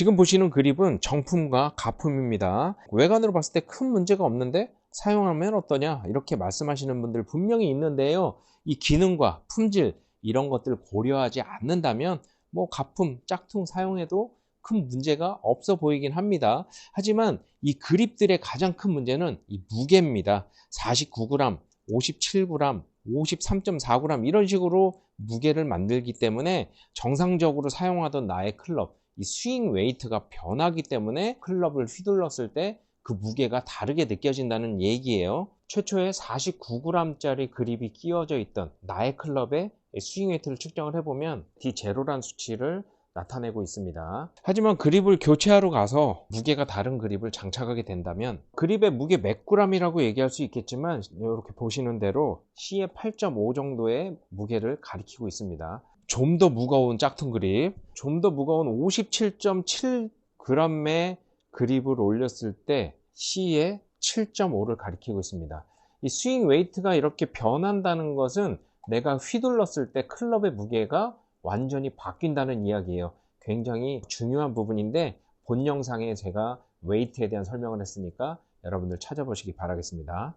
지금 보시는 그립은 정품과 가품입니다. 외관으로 봤을 때 큰 문제가 없는데 사용하면 어떠냐 이렇게 말씀하시는 분들 분명히 있는데요. 이 기능과 품질 이런 것들 고려하지 않는다면 뭐 가품 짝퉁 사용해도 큰 문제가 없어 보이긴 합니다. 하지만 이 그립들의 가장 큰 문제는 이 무게입니다. 49g, 57g, 53.4g 이런 식으로 무게를 만들기 때문에 정상적으로 사용하던 나의 클럽 이 스윙 웨이트가 변하기 때문에 클럽을 휘둘렀을 때 그 무게가 다르게 느껴진다는 얘기예요. 최초에 49g짜리 그립이 끼워져 있던 나의 클럽의 스윙 웨이트를 측정을 해보면 D0란 수치를 나타내고 있습니다. 하지만 그립을 교체하러 가서 무게가 다른 그립을 장착하게 된다면 그립의 무게 몇 g이라고 얘기할 수 있겠지만 이렇게 보시는 대로 C의 8.5 정도의 무게를 가리키고 있습니다. 좀 더 무거운 짝퉁 그립, 좀 더 무거운 57.7g의 그립을 올렸을 때 C의 7.5를 가리키고 있습니다. 이 스윙 웨이트가 이렇게 변한다는 것은 내가 휘둘렀을 때 클럽의 무게가 완전히 바뀐다는 이야기예요. 굉장히 중요한 부분인데 본 영상에 제가 웨이트에 대한 설명을 했으니까 여러분들 찾아보시기 바라겠습니다.